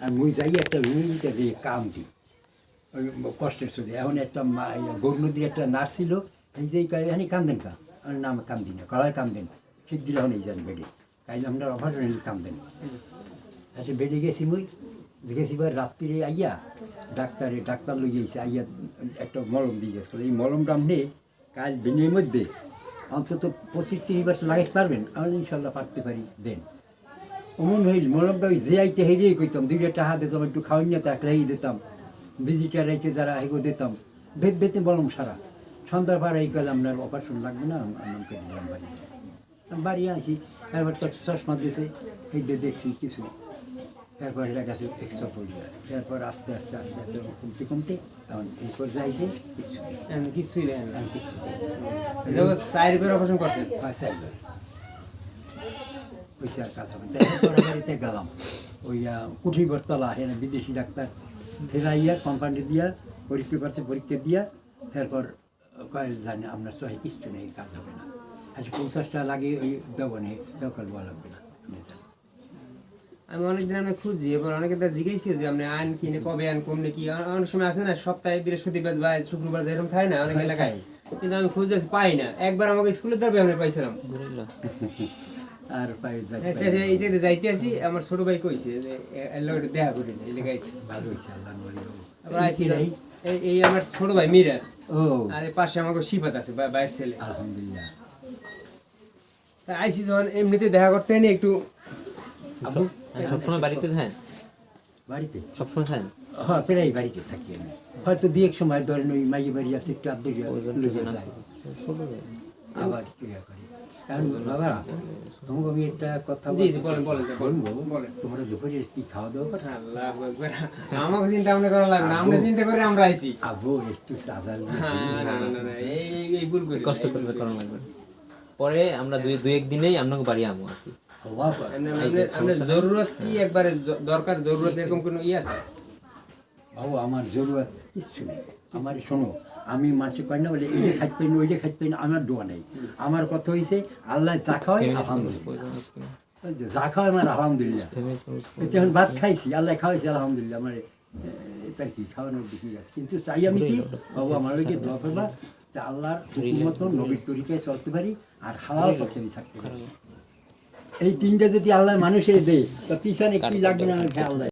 আর মুই যাই একটা রুমিতে যে কান্দি ওই কষ্টের চলে এখন একটা মা- ইয়া, গৌর নদীর একটা নার্স ছিল এই যে এখানে কান্দেন কা আমার নাম কান্দি না কড়াই কান্দেন ঠিক দিলে এখন এই যান বেডে কাইলে আমরা অভার কান্দেন আচ্ছা বেডে গেছি মুই গেছি এবার রাত্রিরে আইয়া ডাক্তারে ডাক্তার লই গেছে আইয়া একটা মলম দিয়ে গেছে এই মলমটা আপনি কাল দিনের মধ্যে অন্তত পঁচিশ তিরিশ বছর লাগাইতে পারবেন আমি ইনশাল্লাহ পারতে পারি দেন অমন হইল মলমটা ওই যে আইতে হেরিয়ে কইতাম দুইটা টাকা দিতাম একটু খাওয়াই না তাকলাই দিতাম ভিজিটার আইতে যারা হেগো দিতাম ভেদ দিতে মলম সারা সন্ধ্যার পর এই কাল আপনার অপারেশন লাগবে না আমাকে দিলাম বাড়ি যাই। বাড়ি আসি তো চশমা দিয়েছে এই দিয়ে দেখছি কিছু এরপর এটা গেছে এক্সট্রা পরিবার এরপর আস্তে আস্তে আস্তে আস্তে কমতে কমতে এখন এই পর্যায়ে আইছে কিছু কিছুই না এখন কিছু চার করে অপারেশন করছেন পয়সা এবার পয়সা আর কাজ হবে। তাই বাড়িতে গেলাম। ওই কুঠি বরতলা এখানে বিদেশি ডাক্তার ফেরাইয়া কোম্পানি দিয়া পরীক্ষা করছে পরীক্ষা দিয়া এরপর কয় জানে আপনার তো কিচ্ছু নেই কাজ হবে না। আচ্ছা পঞ্চাশটা লাগে ওই দেবো নেই বলা লাগবে না। আমি অনেকদিন আমি খুঁজি এবার অনেকে তো জিজ্ঞাসি যে আপনি আইন কিনে কবে আইন কমলে কি অনেক সময় আছে না সপ্তাহে বৃহস্পতিবার বা শুক্রবার যেরকম থাকে না অনেক এলাকায়। কিন্তু আমি খুঁজতেছি পাই না। একবার আমাকে স্কুলে যাবে আমি পাইছিলাম আর যাই হ্যাঁ, এই যে যাইতে আসি আমার ছোট ভাই কইছে যে দেখা করেছে এই লেগে ভালো হয়েছে আল্লাহ আইছি এই এই আমার ছোট ভাই মিরাজ। ও। আর পাশে আমাকে শিফাত আছে বাইরের ছেলে। আলহামদুলিল্লাহ। তা আইসি যখন এমনিতে দেখা করতে নি একটু সবসময় বাড়িতে থাকেন? বাড়িতে? সবসময় থাকেন? হ্যাঁ প্রায় বাড়িতে থাকি আমি। হয়তো দু এক সময় ধরেন ওই মাইয়ে বাড়ি আছে একটু যায়। আবার করি কারণ বাবা তোমাকে আমি একটা কথা জি, জি, বলতে বলেন, বলেন, চাই। বলেন, বলব বলেন। তোমরা দুপুরে কি খাওয়া দাওয়া করছ? আল্লাহ আকবার। আমাকে চিন্তা ভাবনা করা লাগবে আমরা চিন্তা করে আমরা আইছি। আবু একটু সাদা না, না, না, না, এই এই ভুল করি কষ্ট করবে লাগবে পরে আমরা দুই দুই একদিনেই আপনাকে বাড়ি আমো আর কি জরুরত কি? একবারে দরকার জরুরত এরকম কোনো ই আছে? বাবু আমার জরুরত কিচ্ছু নেই। আমার শোনো আমি মাসে কয় না বলে এই যে খাইতে পাই না ওই যে খাইতে পাই না আমার দোয়া নেই। আমার কথা হয়েছে আল্লাহ যা খাওয়াই আলহামদুলিল্লাহ। যা খাওয়াই আমার আলহামদুলিল্লাহ। যে এখন ভাত খাইছি আল্লাহ খাওয়াইছি আলহামদুলিল্লাহ। আমার এটা কি খাওয়ানোর দিকে আছে। কিন্তু চাই আমি কি বাবু আমার ওইকে দোয়া করবা যে আল্লাহর মতো নবীর তরিকায় চলতে পারি আর হালাল পথে আমি থাকতে পারি। এই তিনটা যদি আল্লাহ মানুষের দেয় তো পিছনে কি লাগবে না খেয়াল